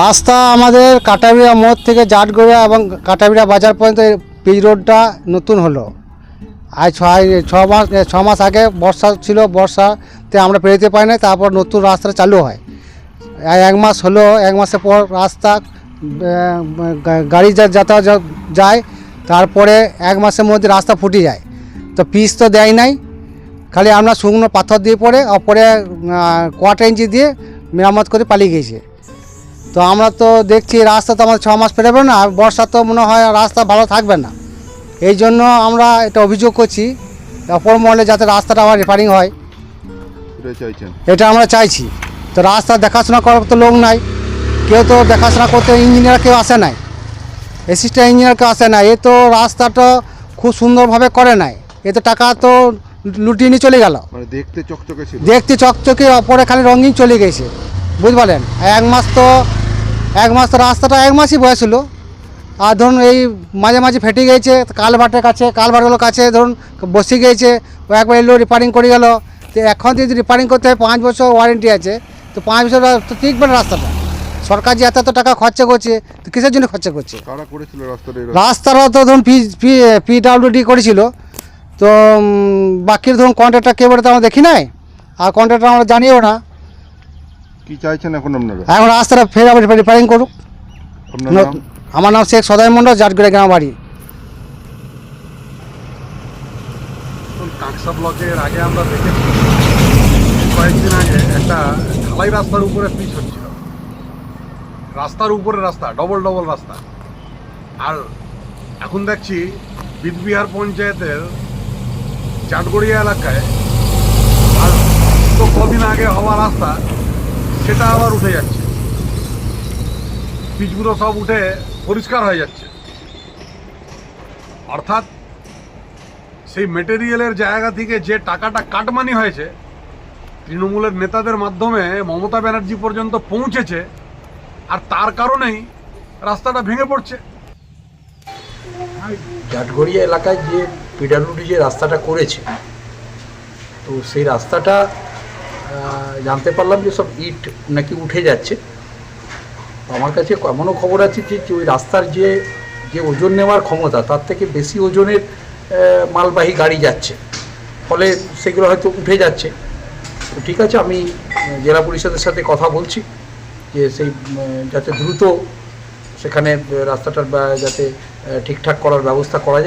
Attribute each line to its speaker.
Speaker 1: রাস্তা আমাদের কাটাবিড়া মোড় থেকে জাটগড়িয়া এবং কাটাবিড়া বাজার পর্যন্ত পিচ রোডটা নতুন হলো। আজ ছয়, ছ মাস ছ মাস আগে বর্ষা ছিল, বর্ষাতে আমরা পেরোতে পারি না তারপর নতুন রাস্তা চালু হয়। এক মাস হলো, এক মাসের পর রাস্তা গাড়ি যাতায়াত যায় তারপরে এক মাসের মধ্যে রাস্তা ফুটে যায়। তো পিস তো দেয় নাই খালি আমরা শুকনো পাথর দিয়ে পরে ওপরে কোয়ার্টার ইঞ্চি দিয়ে মেরামত করে পালিয়ে গেছে তো আমরা তো দেখছি রাস্তা তো আমাদের ছ মাস পেরোবে না আর বর্ষা তো মনে হয় রাস্তা ভালো থাকবে না। এই জন্য আমরা এটা অভিযোগ করছি অপর মহলে যাতে রাস্তাটা আবার রিপেয়ারিং হয়। এটা আমরা চাইছি। তো রাস্তা দেখাশোনা করার তো লোক নাই কেউ তো দেখাশোনা করতে ইঞ্জিনিয়ার কেউ আসে নাই। অ্যাসিস্ট্যান্ট ইঞ্জিনিয়ার আসে নাই এ তো রাস্তাটা খুব সুন্দরভাবে করে নাই। এ তো টাকা তো লুটিয়ে নিয়ে চলে গেল।
Speaker 2: মানে দেখতে চকচকে ছিল।
Speaker 1: দেখতে চকচকে পরে খালি রঙিন চলে গেছে। বুঝতে এক মাস তো এক মাস তো রাস্তাটা এক মাসই বয়স হলো। আর ধরুন এই মাঝে মাঝে ফেটে গেছে কালভার্টের কাছে কালভার্টগুলোর কাছে ধরুন বসে গিয়েছে ও একবার এলো রিপেয়ারিং করে গেল। তো এখন যদি রিপেয়ারিং করতে হয় পাঁচ বছর ওয়ারেন্টি আছে। তো পাঁচ বছর তো না রাস্তাটা। সরকার যে এত এত টাকা খরচা করছে তো কিসের জন্য খরচা করছে?
Speaker 2: কারা করেছিল রাস্তাটা এই
Speaker 1: তো ধরুন পি পি পিডাব্লিউডি করেছিল। তো বাকির ধরুন কন্ট্রাক্টর কে বলে তো আমরা দেখি নাই। আর কন্ট্রাক্টর আমরা জানিও না।
Speaker 2: কি চাইছেন এখন আপনারা?
Speaker 1: এখন রাস্তাটা ফের আবার রিপেয়ারিং করুক।
Speaker 2: আপনার
Speaker 1: ন-
Speaker 2: নাম?
Speaker 1: আমার নাম শেখ সদয় মন্ডল জাটগুড়া গ্রাম বাড়ি।
Speaker 3: কাঁকসা ব্লকের আগে আমরা দেখেছি কয়েকদিন আগে একটা ঢালাই রাস্তার উপরে পিচ হচ্ছিল রাস্তার উপরে রাস্তা ডবল ডবল রাস্তা। আর এখন দেখছি বিদবিহার পঞ্চায়েতের চাটগড়িয়া এলাকায় আর তো কদিন আগে হওয়া রাস্তা, সেটা আবার উঠে যাচ্ছে। পিচগুলো সব উঠে পরিষ্কার হয়ে যাচ্ছে। অর্থাৎ সেই মেটেরিয়ালের জায়গা থেকে যে টাকাটা কাটমানি হয়েছে, তৃণমূলের নেতাদের মাধ্যমে মমতা ব্যানার্জি পর্যন্ত পৌঁছেছে আর তার কারণেই রাস্তাটা ভেঙে পড়ছে।
Speaker 4: জাটগড়িয়া এলাকায় যে পিডাব্লিউডি যে রাস্তাটা করেছে, তো সেই রাস্তাটা জানতে পারলাম যে সব ইট নাকি উঠে যাচ্ছে। আমার কাছে এমনও খবর আছে যে ওই রাস্তার যে যে ওজন নেওয়ার ক্ষমতা, তার থেকে বেশি ওজনের মালবাহী গাড়ি যাচ্ছে। ফলে সেগুলো হয়তো উঠে যাচ্ছে। ঠিক আছে, আমি জেলা পরিষদের সাথে কথা বলছি। যে সেই যাতে দ্রুত সেখানে রাস্তাটার যাতে ঠিকঠাক করার ব্যবস্থা করা যায়।